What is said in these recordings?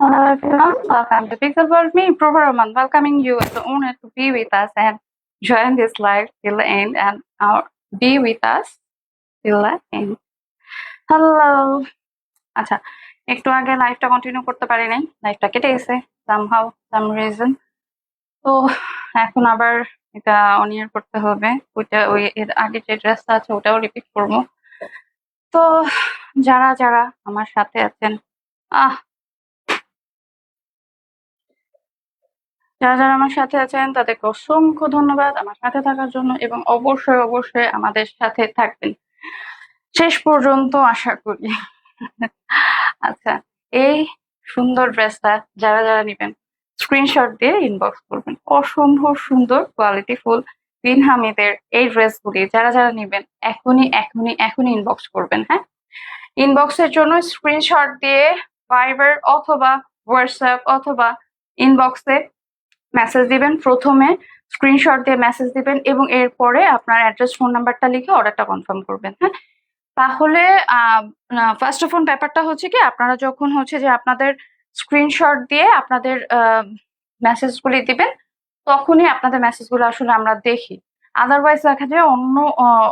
Welcome to Pixel World. Me, Prover Rahman, welcoming you as the owner to be with us and join this live till the end and uh, be with us till the end. Hello. আচ্ছা একটু আগে লাইভটা continue করতে পারি নাই লাইভটা কেটে গেছে সামহাউ সাম রিজন তো এখন আবার এটা অনিয়ার করতে হবে ওইটা ওই এর আগে যে ড্রেসটা আছে ওটাও রিপিট করব তো যারা যারা আমার সাথে আছেন আহ যারা যারা আমার সাথে আছেন, তাদেরকে অসংখ্য ধন্যবাদ আমার সাথে থাকার জন্য এবং অবশ্যই অবশ্যই আমাদের সাথে থাকবেন। শেষ পর্যন্ত আশা করি। আচ্ছা এই সুন্দর ড্রেসটা যারা যারা নেবেন স্ক্রিনশট দিয়ে ইনবক্স করবেন। অসম্ভব সুন্দর কোয়ালিটি ফুল বিন হামিদের এই ড্রেসগুলি যারা যারা নেবেন, এখনই এখনই এখনই ইনবক্স করবেন হ্যাঁ? ইনবক্সের জন্য স্ক্রিনশট দিয়ে ভাইবার অথবা হোয়াটসঅ্যাপ অথবা ইনবক্সে মেসেজ দিবেন, প্রথমে স্ক্রিনশট দিয়ে মেসেজ দিবেন এবং এরপরে আপনার অ্যাড্রেস ফোন নাম্বারটা লিখে অর্ডারটা কনফার্ম করবেন হ্যাঁ? তাহলে ফার্স্ট অফ অল ব্যাপারটা হচ্ছে কি, আপনারা যখন হচ্ছে যে আপনাদের স্ক্রিনশট দিয়ে আপনাদের মেসেজগুলি দিবেন, তখনই আপনাদের মেসেজগুলো আসলে আমরা দেখি। আদারওয়াইজ দেখা যায় অন্য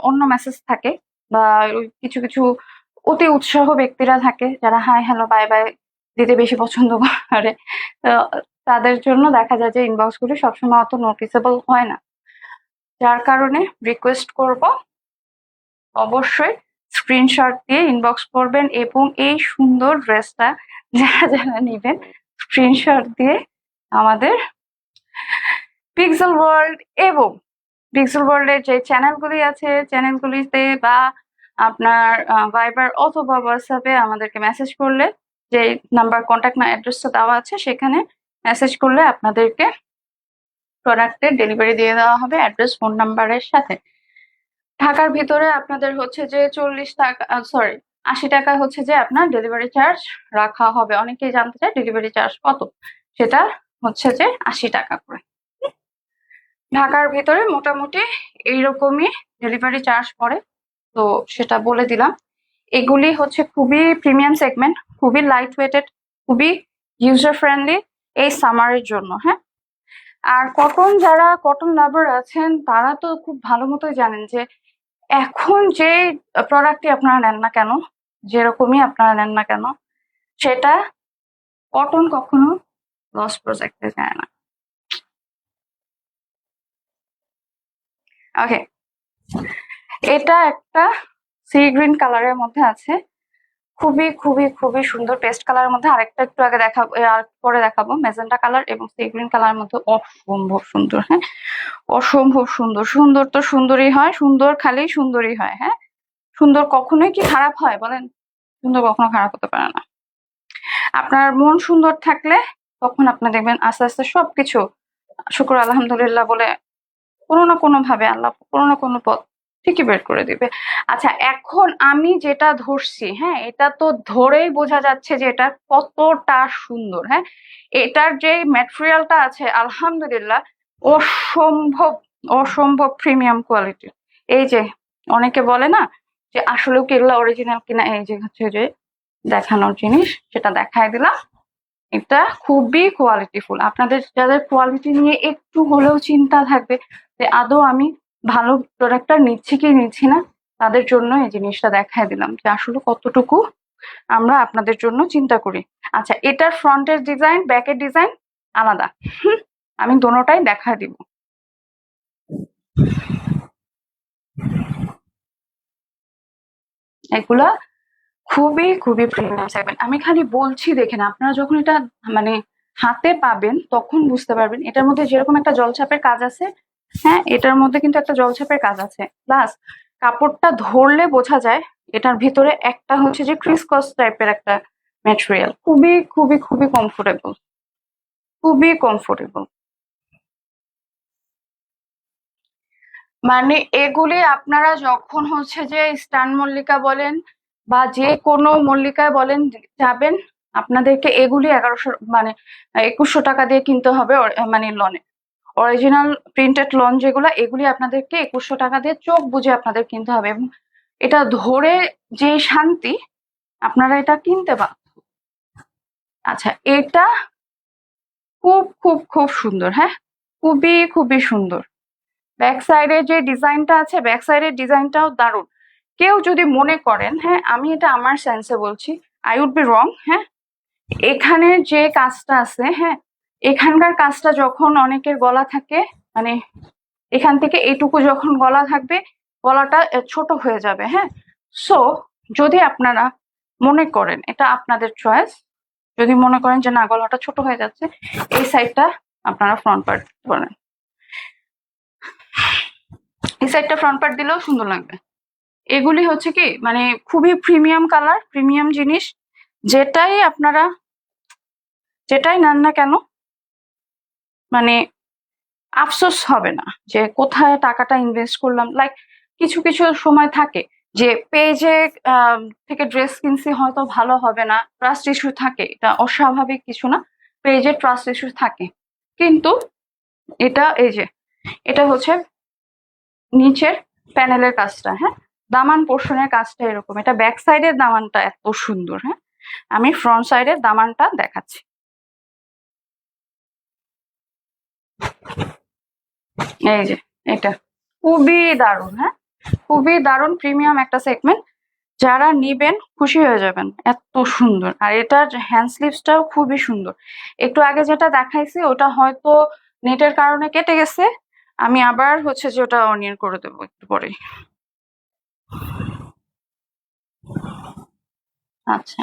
অন্য মেসেজ থাকে বা কিছু কিছু অতি উৎসাহ ব্যক্তিরা থাকে যারা, হাই হ্যালো বাই বাই দিতে বেশি পছন্দ করে। তাদের জন্য দেখা যায় যে ইনবক্স গুলি সবসময় অত নোটিসেবল হয় না। যার কারণে রিকোয়েস্ট করব, অবশ্যই স্ক্রিনশট দিয়ে ইনবক্স করবেন এবং এই সুন্দর ড্রেসটা যারা যারা নেবেন স্ক্রিনশট দিয়ে আমাদের পিক্সেল ওয়ার্ল্ড এবং পিক্সেল ওয়ার্ল্ডের যে চ্যানেলগুলি আছে চ্যানেলগুলিতে বা আপনার ভাইবার অথবা হোয়াটসঅ্যাপে আমাদেরকে মেসেজ করলে যে নাম্বার কন্ট্যাক্ট না অ্যাড্রেসটা দেওয়া আছে, সেখানে মেসেজ করলে আপনাদেরকে প্রোডাক্টের ডেলিভারি দিয়ে দেওয়া হবে অ্যাড্রেস ফোন নাম্বারের সাথে। ঢাকার ভিতরে আপনাদের হচ্ছে যে চল্লিশ টাকা সরি আশি টাকা হচ্ছে যে আপনার ডেলিভারি চার্জ রাখা হবে। অনেকেই জানতে চায় ডেলিভারি চার্জ কত? সেটা হচ্ছে যে আশি টাকা করে। ঢাকার ভিতরে মোটামুটি এইরকমই ডেলিভারি চার্জ পড়ে, তো সেটা বলে দিলাম। এগুলি হচ্ছে খুবই প্রিমিয়াম সেগমেন্ট খুবই লাইট ওয়েটেড খুবই ইউজার ফ্রেন্ডলি এই সামারের জন্য হ্যাঁ? আর কটন যারা কটন লাভার আছেন, তারা তো খুব ভালো মতোই জানেন যে, এখন যে প্রোডাক্টটি আপনারা নেন না কেন, যেরকমই আপনারা নেন না কেন, সেটা কটন কখনো লস প্রজেক্টে যায় না। ওকে এটা একটা সি গ্রিন কালারের মধ্যে আছে। খুবই খুবই খুবই সুন্দর পেস্ট কালারের মধ্যে আরেকটা একটু আগে দেখাবো আর পরে দেখাবো মেজেন্টা কালার এবং সি গ্রিন মধ্যে অসম্ভব সুন্দর হ্যাঁ? অসম্ভব সুন্দর সুন্দর তো সুন্দরই হয়, সুন্দর খালি সুন্দরই হয় হ্যাঁ? সুন্দর কখনোই কি খারাপ হয় বলেন? সুন্দর কখনো খারাপ হতে পারে না। আপনার মন সুন্দর থাকলে তখন আপনি দেখবেন আস্তে আস্তে সবকিছু, শুক্র আলহামদুলিল্লাহ বলে কোনো না কোনো ভাবে আল্লাহ কোনো না কোনো পথ ঠিকই বের করে দিবে। আচ্ছা এখন আমি যেটা ধরছি হ্যাঁ এটা তো ধরেই বোঝা যাচ্ছে যে এটা কতটা সুন্দর হ্যাঁ? এটার যে ম্যাটেরিয়ালটা আছে, আলহামদুলিল্লাহ, অসম্ভব অসম্ভব প্রিমিয়াম কোয়ালিটির এই যে, অনেকে বলে না যে আসলেও কি এগুলো অরিজিনাল কিনা, এই যে হচ্ছে যে দেখানোর জিনিস, সেটা দেখাই দিলাম। এটা খুবই কোয়ালিটিফুল আপনাদের যাদের কোয়ালিটি নিয়ে একটু হলেও চিন্তা থাকবে যে আদৌ আমি ভালো প্রোডাক্টটা নিচ্ছি কি নিচ্ছি না তাদের জন্য এই জিনিসটা দেখাই দিলাম যে আসলে কতটুকু আমরা আপনাদের জন্য চিন্তা করি। আচ্ছা এটার ফ্রন্টের ডিজাইন, ব্যাকের ডিজাইন আলাদা। আমি দোনোটাই দেখা দিব। এগুলা খুবই খুবই প্রিমিয়াম সেগমেন্ট আমি খালি বলছি, দেখেন, আপনারা যখন এটা মানে হাতে পাবেন, তখন বুঝতে পারবেন। এটার মধ্যে যেরকম একটা জলছাপের কাজ আছে হ্যাঁ এটার মধ্যে কিন্তু একটা জলছাপের কাজ আছে। প্লাস কাপড়টা ধরলে বোঝা যায় এটার ভিতরে একটা হচ্ছে যে ক্রিসকস টাইপের একটা ম্যাটেরিয়াল খুবই খুবই খুবই কমফোর্টেবল খুবই কমফোর্টেবল মানে এগুলি আপনারা যখন হচ্ছে যে স্টান মল্লিকা বলেন বা যে কোনো মল্লিকায় বলেন যাবেন, আপনাদেরকে এগুলি এগারোশো মানে একুশশো টাকা দিয়ে কিনতে হবে মানে লনে অরিজিনাল প্রিন্টেড লন যেগুলো, এগুলি আপনাদেরকে একুশশো টাকা দিয়ে চোখ বুঝে আপনাদের কিনতে হবে এবং এটা ধরে যে শান্তি, আপনারা এটা কিনতে পারেন আচ্ছা এটা খুব খুব খুব সুন্দর হ্যাঁ? খুবই খুবই সুন্দর। ব্যাক সাইডের যে ডিজাইনটা আছে, ব্যাক সাইডের ডিজাইনটাও দারুণ। কেউ যদি মনে করেন হ্যাঁ আমি এটা আমার সেন্সে বলছি আই উড বি রং হ্যাঁ? এখানে যে কাজটা আছে হ্যাঁ এখানকার কাজটা যখন অনেকের গলা থাকে মানে এখান থেকে এইটুকু যখন গলা থাকবে, গলাটা ছোট হয়ে যাবে হ্যাঁ? সো যদি আপনারা মনে করেন, এটা আপনাদের চয়েস যদি মনে করেন যে না, গলাটা ছোট হয়ে যাচ্ছে, এই সাইডটা আপনারা ফ্রন্ট পার্ট করেন এই সাইডটা ফ্রন্ট পার্ট দিলেও সুন্দর লাগবে। এগুলি হচ্ছে কি মানে খুবই প্রিমিয়াম কালার প্রিমিয়াম জিনিস, যেটাই আপনারা, যেটাই নেন না কেন মানে আফসোস হবে না যে কোথায় টাকাটা ইনভেস্ট করলাম। লাইক কিছু কিছু সময় থাকে যে পেজে থেকে ড্রেস কিনছি হয়তো ভালো হবে না ট্রাস্ট ইস্যু থাকে, এটা অস্বাভাবিক কিছু না পেজে ট্রাস্ট ইস্যু থাকে। কিন্তু এটা, এই যে, এটা হচ্ছে নিচের প্যানেলের কাজটা হ্যাঁ? দামান পোর্শনের কাজটা এরকম। এটা ব্যাক সাইডের দামানটা এত সুন্দর হ্যাঁ? আমি ফ্রন্ট সাইডের দামানটা দেখাচ্ছি। এই যে, এটা। খুবই দারুণ হ্যাঁ? খুবই দারুণ প্রিমিয়াম একটা সেগমেন্ট যারা নিবেন, খুশি হয়ে যাবেন। এত সুন্দর। আর এটার হ্যান্ড স্লিভসটাও খুবই সুন্দর। একটু আগে যেটা দেখাইছি, ওটা হয়তো নেটের কারণে কেটে গেছে। আমি আবার হচ্ছে যে ওটা অনিয়ন করে দেবো একটু পরে আচ্ছা।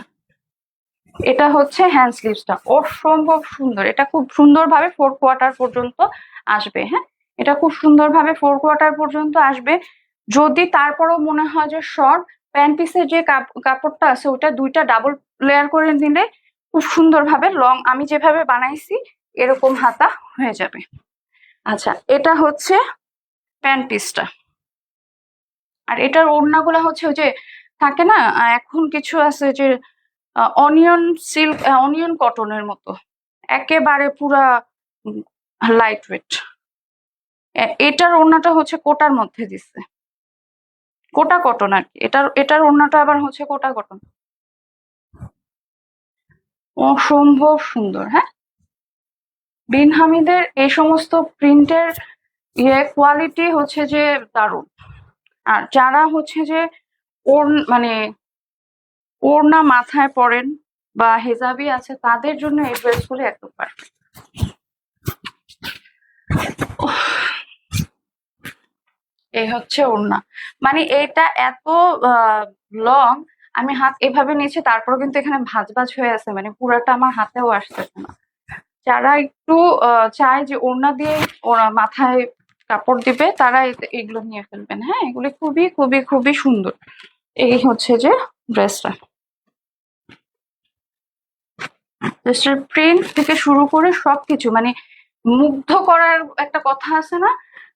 এটা হচ্ছে হ্যান্ড স্লিভসটা অসম্ভব সুন্দর। এটা খুব সুন্দরভাবে ফোর কোয়ার্টার পর্যন্ত আসবে হ্যাঁ? এটা খুব সুন্দরভাবে ফোর কোয়ার্টার পর্যন্ত আসবে। যদি তারপরও মনে হয় যে শর্ট প্যান্ট পিসের যে কাপ- কাপড়টা আছে ওটা দুইটা ডাবল লেয়ার করে নিলে খুব সুন্দরভাবে লং আমি যেভাবে বানাইছি, এরকম হাতা হয়ে যাবে। আচ্ছা এটা হচ্ছে প্যান্ট পিসটা আর এটার ওড়নাগুলো হচ্ছে ওই যে থাকে না এখন কিছু আছে যে অনিয়ন সিল্ক অনিয়ন কটনের মতো। একেবারে পুরা লাইট ওয়েট এটার ওড়নাটা হচ্ছে কোটার মধ্যে দিচ্ছে কোটা কটন আর কি। এটার এটার ওড়নাটা আবার হচ্ছে কোটা কটন অসম্ভব সুন্দর হ্যাঁ? বিন হামিদের এই সমস্ত প্রিন্টের ইয়ে কোয়ালিটি হচ্ছে যে দারুণ। আর যারা হচ্ছে যে ওর মানে ওড়না মাথায় পরেন বা হেজাবি আছে, তাদের জন্য এই ড্রেসগুলো একদম পারফেক্ট এই হচ্ছে ওড়না। মানে এটা এত লং আমি হাত এভাবে নিয়েছি তারপরে কিন্তু এখানে ভাঁজ ভাঁজ হয়ে আছে মানে পুরাটা আমার হাতেও আসতেছে না। যারা একটু চায় যে ওড়না দিয়ে ওরা মাথায় কাপড় দিবে, তারা এগুলো নিয়ে ফেলবেন। হ্যাঁ এগুলি খুবই খুবই খুবই সুন্দর। এই হচ্ছে যে ড্রেসটা ড্রেসটার প্রিন্ট থেকে শুরু করে সবকিছু মানে মুগ্ধ করার একটা কথা আছে না?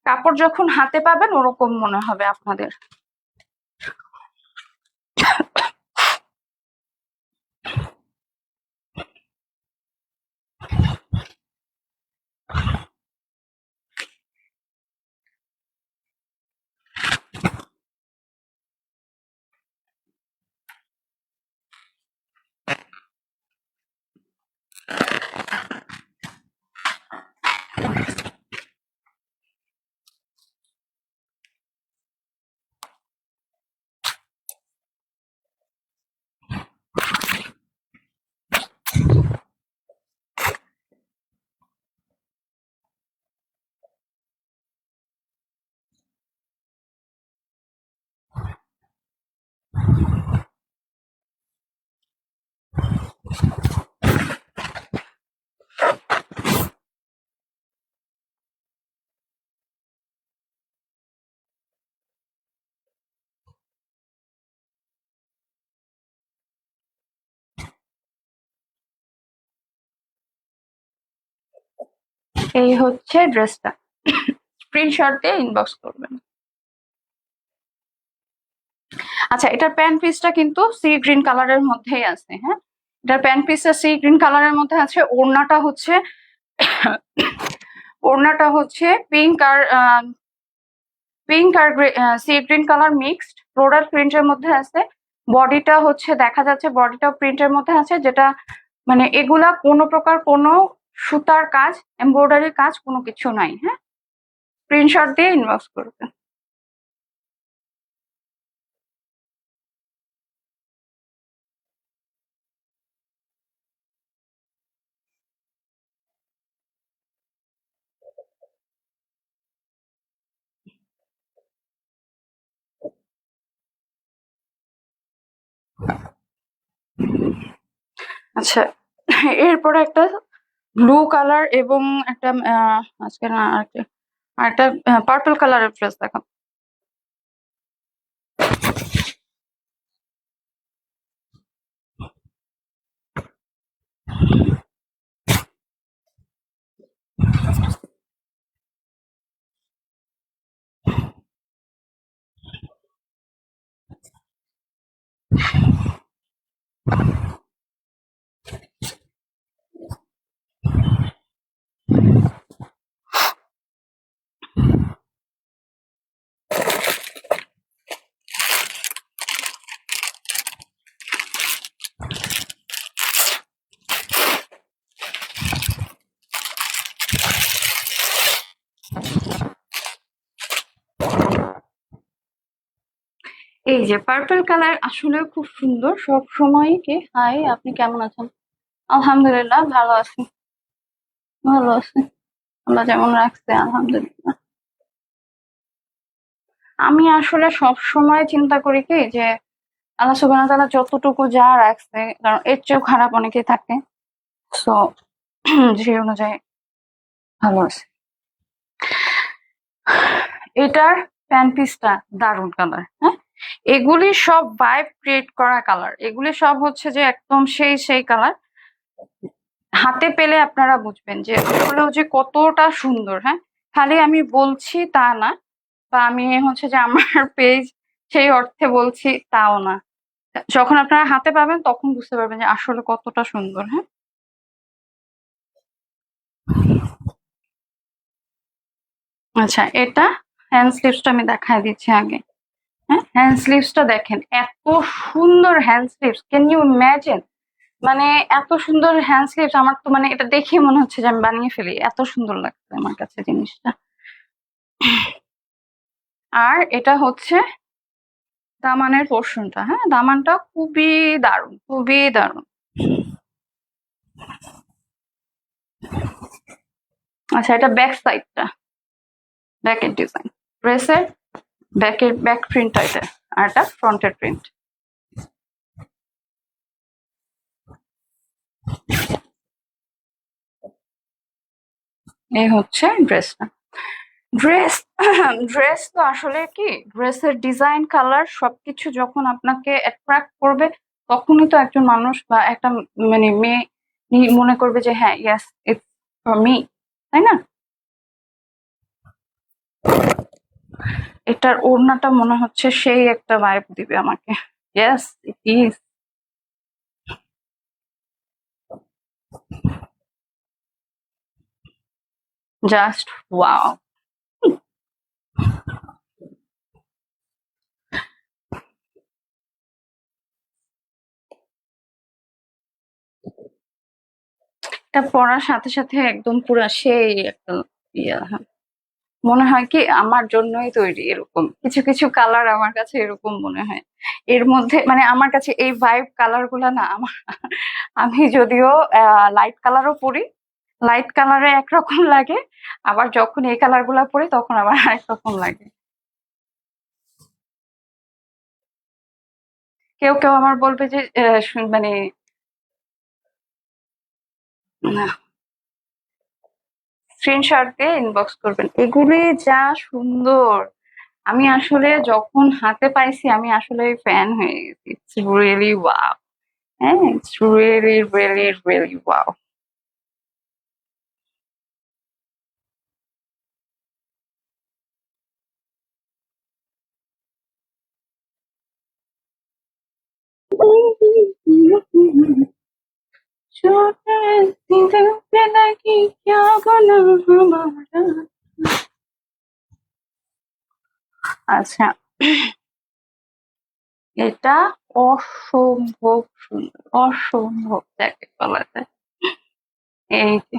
কাপড় যখন হাতে পাবেন, ওরকম মনে হবে আপনাদের। এই হচ্ছে ড্রেসটা স্ক্রিনশট দিয়ে ইনবক্স করবেন আচ্ছা এটার প্যান্ট পিসটা কিন্তু সি গ্রিন কালারের মধ্যেই আছে হ্যাঁ এটার প্যান্ট পিসটা সি গ্রিন কালারের মধ্যে আছে। ওড়নাটা হচ্ছে ওড়নাটা হচ্ছে পিঙ্ক আর পিঙ্ক আর sea green colour mixed. Floral প্রিন্টের মধ্যে আছে। বডিটা হচ্ছে, দেখা যাচ্ছে বডিটা প্রিন্টের মধ্যে আছে, যেটা মানে এগুলা কোনো প্রকার কোনো সুতার কাজ এমব্রয়ডারি কাজ কোনো কিছু নাই হ্যাঁ? স্ক্রিনশট দিয়ে ইনবক্স করবেন। আচ্ছা এরপরে একটা ব্লু কালার এবং একটা আজকে না আরেকটা আরেকটা পার্পল কালারের ড্রেস দেখো এই যে পার্পল কালার আসলেও খুব সুন্দর। সব সময় কি হাই, আপনি কেমন আছেন? আলহামদুলিল্লাহ, ভালো আছি। ভালো আছি। আল্লাহ যেমন রাখছে, আলহামদুলিল্লাহ। আমি আসলে সব সময় চিন্তা করি কি যে, আল্লাহ তাআলা যতটুকু যা রাখছে, কারণ এর চেয়েও খারাপ অনেকেই থাকে। সো সেই অনুযায়ী ভালো আছে। এটার প্যান্ট পিসটা দারুণ কালার হ্যাঁ? এগুলি সব ভাইব ক্রিয়েট করা কালার এগুলি সব হচ্ছে যে একদম সেই সেই কালার হাতে পেলে আপনারা বুঝবেন যে আসলেও যে কতটা সুন্দর হ্যাঁ? খালি আমি বলছি তা না, বা আমি হচ্ছে যে আমার পেজ সেই অর্থে বলছি তাও না। যখন আপনারা হাতে পাবেন তখন বুঝতে পারবেন যে আসলে কতটা সুন্দর হ্যাঁ? আচ্ছা এটা হ্যান্ড স্লিপসটা আমি দেখাই দিচ্ছি আগে। হ্যাঁ? হ্যান্ড স্লিভসটা দেখেন, এত সুন্দর hand sleeves can you imagine মানে এত সুন্দর হ্যান্ড স্লিভস আমার তো মানে এটা দেখে মনে হচ্ছে যে আমি বানিয়ে ফেলি, এত সুন্দর লাগছে আমার কাছে জিনিসটা। আর এটা হচ্ছে দামানের পোর্শনটা হ্যাঁ? দামানটা খুবই দারুণ খুবই দারুণ। আচ্ছা এটা ব্যাক সাইডটা ব্যাকের ডিজাইন ড্রেসের ব্যাকের ব্যাক প্রিন্টটা এটা, আর এটা ফ্রন্টের প্রিন্ট এই হচ্ছে ড্রেসটা ড্রেস ড্রেস তো আসলে কি ড্রেসের ডিজাইন কালার সবকিছু যখন আপনাকে অ্যাট্রাক্ট করবে, তখনই তো একজন মানুষ বা একটা মানে মেয়ে মনে করবে যে হ্যাঁ ইয়াস ইটস ফর মি তাই না? এটার ওড়নাটা মনে হচ্ছে সেই একটা ভাইব দিবে আমাকে। Yes it is just wow এটা পড়ার সাথে সাথে একদম পুরা সেই একটা ইয়া। মনে হয় কি আমার জন্যই তৈরি এরকম। কিছু কিছু কালার আমার কাছে এরকম মনে হয়। এর মধ্যে মানে আমার কাছে এই ভাইব কালারগুলা না, আমার আমি যদিও লাইট কালারও পরি লাইট কালারে একরকম লাগে, আবার যখন এই কালারগুলা পরি তখন আবার আরেক রকম লাগে। কেউ কেউ আমার বলবে যে মানে স্ক্রিনশট দিয়ে ইনবক্স করবেন। এগুলি যা সুন্দর। আমি আসলে যখন হাতে পাইছি, আমি আসলে ফ্যান হয়ে গেছি। ইটস রিয়েলি ওয়াও হ্যাঁ it's really really really wow আচ্ছা। এটা অসম্ভব সুন্দর। অসম্ভব যাকে বলা যায়। এই যে।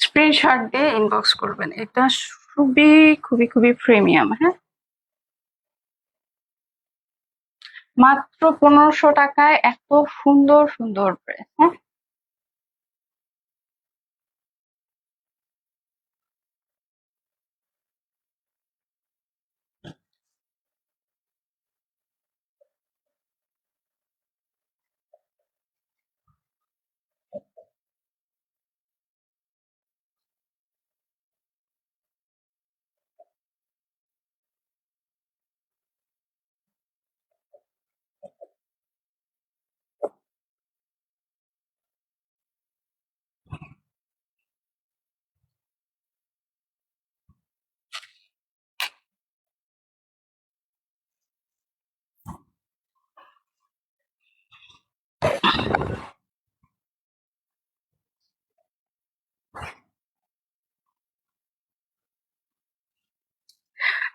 স্ক্রিনশট দিয়ে ইনবক্স করবেন। এটা খুবই খুবই খুবই প্রিমিয়াম হ্যাঁ? মাত্র পনেরোশো টাকায় এত সুন্দর সুন্দর হ্যাঁ?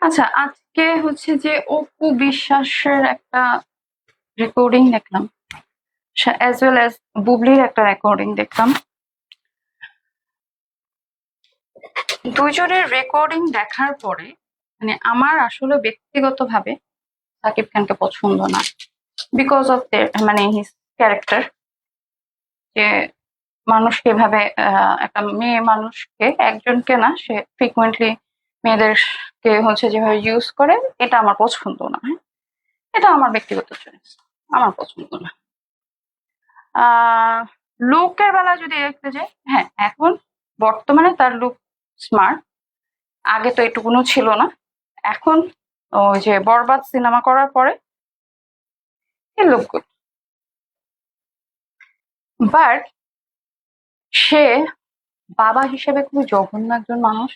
আচ্ছা আজকে হচ্ছে যে অপু বিশ্বাসের একটা রেকর্ডিং দেখলাম। অ্যাজ ওয়েল অ্যাজ বুবলির একটা রেকর্ডিং দেখলাম। দুইজনের রেকর্ডিং দেখার পরে মানে আমার আসলে ব্যক্তিগতভাবে সাকিব খানকে পছন্দ না। বিকজ অফ মানে হিজ ক্যারেক্টার যে মানুষকে এভাবে আহ, একটা মেয়ে মানুষকে একজনকে না সে ফ্রিকুয়েন্টলি মেয়েদেরকে হচ্ছে যেভাবে ইউজ করে এটা আমার পছন্দ না হ্যাঁ? এটা আমার ব্যক্তিগত চয়েস আমার পছন্দ না লুকের বেলা যদি দেখতে যাই হ্যাঁ এখন বর্তমানে তার লুক স্মার্ট আগে তো এটুকুনো ছিল না এখন ওই যে বরবাদ সিনেমা করার পরে লুক গুড বাট সে বাবা হিসেবে খুবই জঘন্য একজন মানুষ।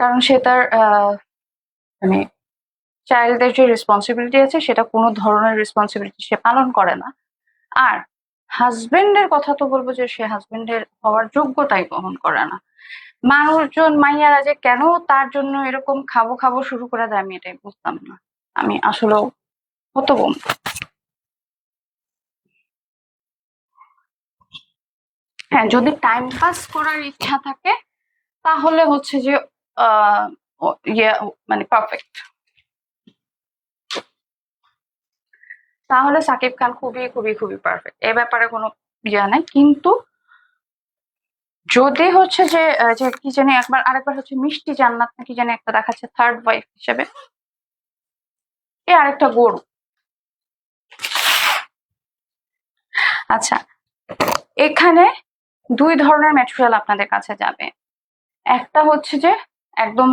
কারণ সে তার মানে চাইল্ডদের যে রেসপন্সিবিলিটি আছে, সেটা কোনো ধরনের রেসপন্সিবিলিটি সে পালন করে না। আর হাজবেন্ডের কথা তো বলব যে সে হাজবেন্ডের হওয়ার যোগ্যতাই বহন করে না। মানুষজন মাইয়ারা যে কেন তার জন্য এরকম খাব খাব শুরু করে দেয় আমি এটাই বুঝতাম না। আমি আসলেও হতো হতবম হ্যাঁ যদি টাইম পাস করার ইচ্ছা থাকে, তাহলে হচ্ছে যে ইয়ে মানে পারফেক্ট তাহলে সাকিব খান খুবই খুবই খুবই পারফেক্ট এ ব্যাপারে কোনো ইয়ে নাই। কিন্তু যদি হচ্ছে যে যে কি জানি একবার, আরেকবার হচ্ছে মিষ্টি জান্নাত নাকি জানি একটা দেখাচ্ছে থার্ড ওয়াইফ হিসেবে, এ আরেকটা গরু। আচ্ছা এখানে দুই ধরনের ম্যাটেরিয়াল আপনাদের কাছে যাবে। একটা হচ্ছে যে একদম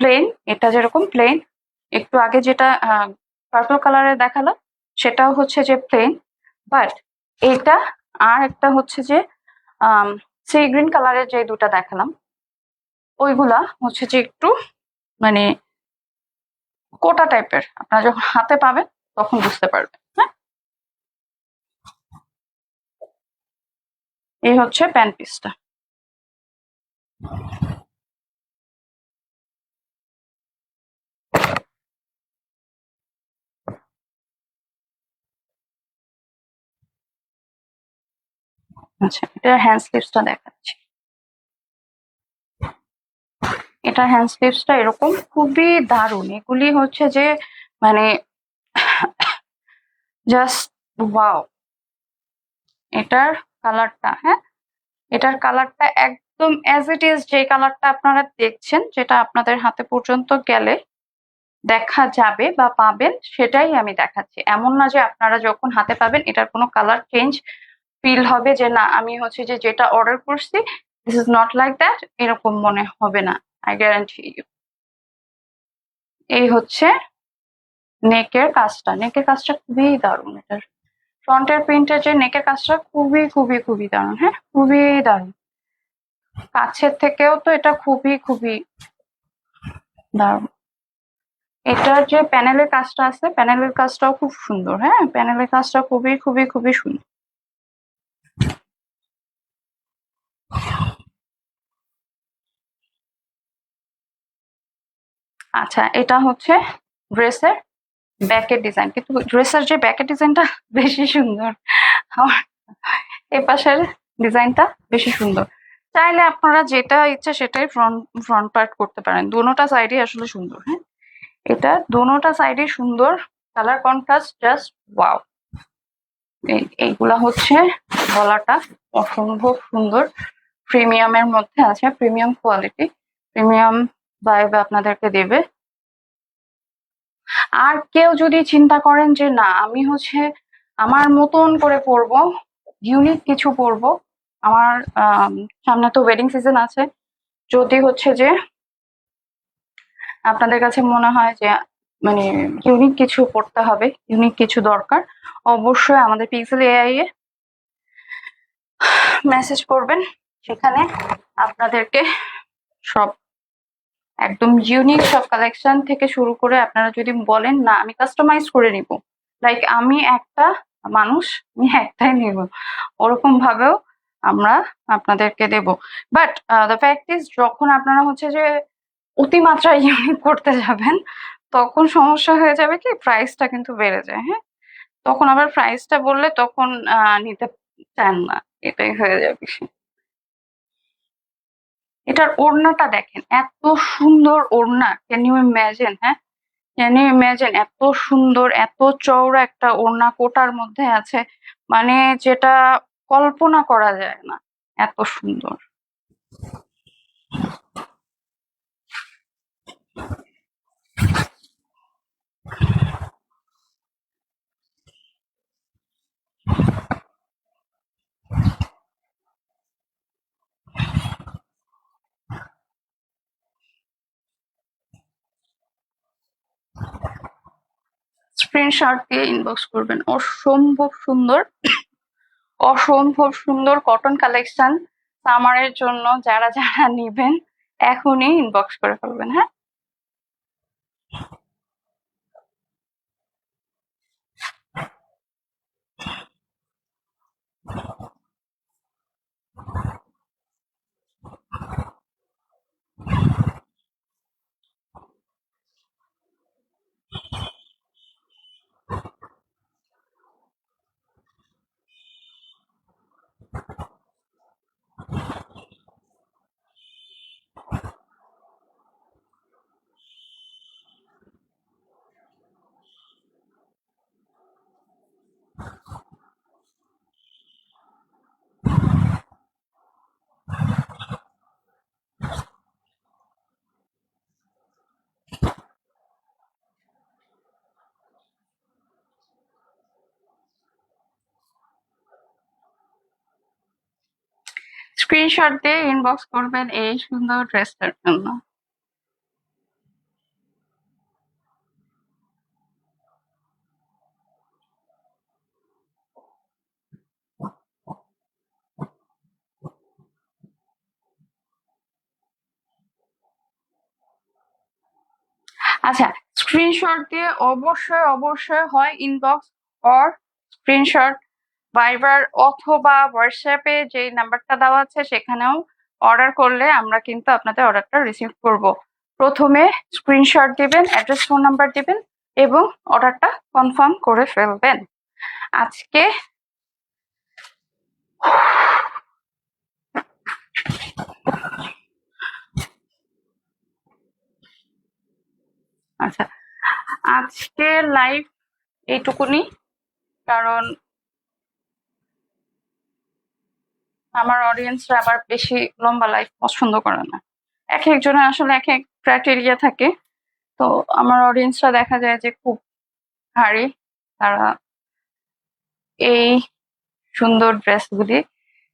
প্লেন এটা যেরকম প্লেন একটু আগে যেটা পার্পল কালারে দেখালাম, সেটাও হচ্ছে যে প্লেন বাট এটা আর একটা হচ্ছে যে সেই গ্রিন কালারের যে দুটা দেখালাম, ওইগুলা হচ্ছে যে একটু মানে কোটা টাইপের আপনারা যখন হাতে পাবেন, তখন বুঝতে পারবেন হ্যাঁ? এই হচ্ছে প্যান পিসটা। আচ্ছা এটা হ্যান্ড স্লিভসটা দেখাচ্ছি। এটার হ্যান্ড স্লিভসটা এরকম খুবই দারুণ। এগুলি হচ্ছে যে মানে জাস্ট ওয়াও এটার কালারটা হ্যাঁ? এটার কালারটা একদম অ্যাজ ইট ইজ যে কালারটা আপনারা দেখছেন, যেটা আপনাদের হাতে পর্যন্ত গেলে দেখা যাবে বা পাবেন, সেটাই আমি দেখাচ্ছি। এমন না যে আপনারা যখন হাতে পাবেন, এটার কোনো কালার চেঞ্জ ফিল হবে যে না, আমি হচ্ছে যে যেটা অর্ডার করছি this is not like that এরকম মনে হবে না আই গ্যারান্টি ইউ এই হচ্ছে নেকের কাজটা। নেকের কাজটা খুবই দারুণ এটার। ফ্রন্টের প্রিন্টের যে নেকের কাজটা খুবই খুবই খুবই দারুণ হ্যাঁ? খুবই দারুণ। কাছের থেকেও তো এটা খুবই খুবই দারুণ। এটার যে প্যানেলের কাজটা আছে, প্যানেলের কাজটাও খুব সুন্দর হ্যাঁ? প্যানেলের কাজটা খুবই খুবই খুবই সুন্দর। আচ্ছা এটা হচ্ছে ড্রেসের ব্যাকের ডিজাইন। কিন্তু ড্রেসের যে ব্যাকের ডিজাইনটা বেশি সুন্দর। আমার এই পাশের ডিজাইনটা বেশি সুন্দর। চাইলে আপনারা যেটা ইচ্ছা সেটাই ফ্রন্ট ফ্রন্ট পার্ট করতে পারেন। দোনোটা সাইডই আসলে সুন্দর হ্যাঁ? এটা দোনোটা সাইডে সুন্দর। কালার কন্ট্রাস্ট জাস্ট ওয়াও এইগুলা হচ্ছে গলাটা অসম্ভব সুন্দর। প্রিমিয়ামের মধ্যে আছে। প্রিমিয়াম কোয়ালিটি প্রিমিয়াম ভাইব আপনাদেরকে দেবে। আর কেউ যদি চিন্তা করেন যে না আমি হচ্ছে আমার মতন করে পরবো ইউনিক কিছু পরবো আমার আম, সামনে তো ওয়েডিং সিজন আছে যদি হচ্ছে যে আপনাদের কাছে মনে হয় যে মানে ইউনিক কিছু পড়তে হবে ইউনিক কিছু দরকার অবশ্যই আমাদের পিক্সেল এআই এ মেসেজ করবেন। সেখানে আপনাদেরকে সব একদম ইউনিক সব কালেকশন থেকে শুরু করে আপনারা যদি বলেন, না, আমি কাস্টমাইজ করে নিব। লাইক আমি একটা মানুষ, আমি একটাই নিব। ওরকম ভাবেও আমরা আপনাদেরকে দেব। বাট দ্য ফ্যাক্ট ইজ যখন আপনারা হচ্ছে যে অতিমাত্রা ইউনিক করতে যাবেন, তখন সমস্যা হয়ে যাবে কি? প্রাইসটা কিন্তু বেড়ে যায় হ্যাঁ? তখন আবার প্রাইসটা বললে তখন নিতে চান না। এটাই হয়ে যাবে। এটার ওড়নাটা দেখেন, এত সুন্দর ওড়না। ক্যান ইউ ইম্যাজিন হ্যাঁ? ক্যান ইউ ইম্যাজিন এত সুন্দর, এত চওড়া একটা ওড়না কোটার মধ্যে আছে। মানে যেটা কল্পনা করা যায় না। এত সুন্দর। স্ক্রিনশট দিয়ে ইনবক্স করবেন। অসম্ভব সুন্দর। অসম্ভব সুন্দর কটন কালেকশন সামারের জন্য যারা যারা নেবেন, এখনই ইনবক্স করে ফেলবেন হ্যাঁ? স্ক্রিনশট দিয়ে ইনবক্স করবেন এই সুন্দর ড্রেসটার জন্য। আচ্ছা স্ক্রিনশট দিয়ে অবশ্যই অবশ্যই হয় ইনবক্স অর স্ক্রিনশট ভাইবার অথবা হোয়াটসঅ্যাপে যে নাম্বারটা দেওয়া আছে সেখানেও অর্ডার করলে আমরা কিন্তু আপনাদের অর্ডারটা রিসিভ করব। প্রথমে স্ক্রিনশট দিবেন অ্যাড্রেস ফোন নাম্বার দিবেন এবং অর্ডারটা কনফার্ম করে ফেলবেন। আজকে আচ্ছা আজকে লাইভ এইটুকুনি, কারণ আমার অডিয়েন্সরা আবার বেশি লম্বা লাইফ পছন্দ করে না। এক একজনের আসলে এক এক ক্রাইটেরিয়া থাকে। তো আমার অডিয়েন্সরা দেখা যায় যে খুব ভারী। তারা এই সুন্দর ড্রেসগুলি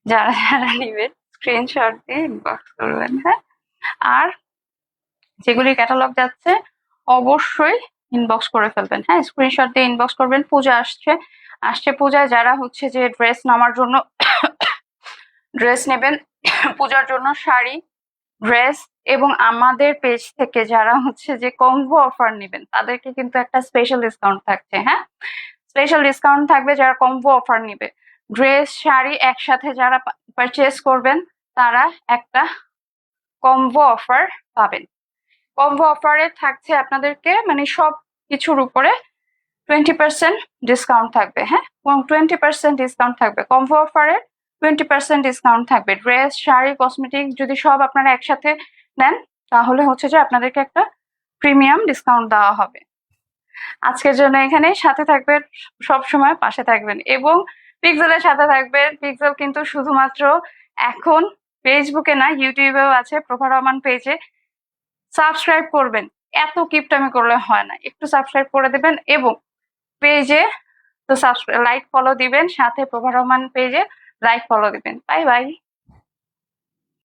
যারা যারা নেবেন স্ক্রিনশট দিয়ে ইনবক্স করবেন হ্যাঁ? আর যেগুলি ক্যাটালগ যাচ্ছে, অবশ্যই ইনবক্স করে ফেলবেন হ্যাঁ? স্ক্রিনশট দিয়ে ইনবক্স করবেন। পূজা আসছে। আসছে পূজায় যারা হচ্ছে যে ড্রেস নামার জন্য ড্রেস নেবেন, পূজার জন্য শাড়ি ড্রেস এবং আমাদের পেজ থেকে যারা হচ্ছে যে কম্বো অফার নেবেন, তাদেরকে কিন্তু একটা স্পেশাল ডিসকাউন্ট থাকছে হ্যাঁ? স্পেশাল ডিসকাউন্ট থাকবে যারা কম্বো অফার নেবে। ড্রেস শাড়ি একসাথে যারা পারচেস করবেন, তারা একটা কম্বো অফার পাবেন। কম্বো অফারে থাকছে আপনাদেরকে মানে সব কিছুর উপরে টোয়েন্টি পার্সেন্ট ডিসকাউন্ট থাকবে হ্যাঁ? টোয়েন্টি পার্সেন্ট ডিসকাউন্ট থাকবে। কম্বো অফারে টোয়েন্টি পার্সেন্ট ডিসকাউন্ট থাকবে। ড্রেস, শাড়ি কসমেটিক যদি সব আপনারা একসাথে নেন, তাহলে হচ্ছে যে আপনাদেরকে একটা প্রিমিয়াম ডিসকাউন্ট দেওয়া হবে। আজকের জন্য এখানে সাথে থাকবেন, সব সময় পাশে থাকবেন এবং পিক্সেলের সাথে থাকবেন। পিক্সেল কিন্তু শুধুমাত্র এখন ফেসবুকে না ইউটিউবেও আছে প্রভা রহমান পেজে সাবস্ক্রাইব করবেন। এত কিপটামি করলে হয় না। একটু সাবস্ক্রাইব করে দেবেন এবং পেজে তো লাইক ফলো দিবেন। সাথে প্রভা রহমান পেজে লাইক ফলো দিবেন বাই বাই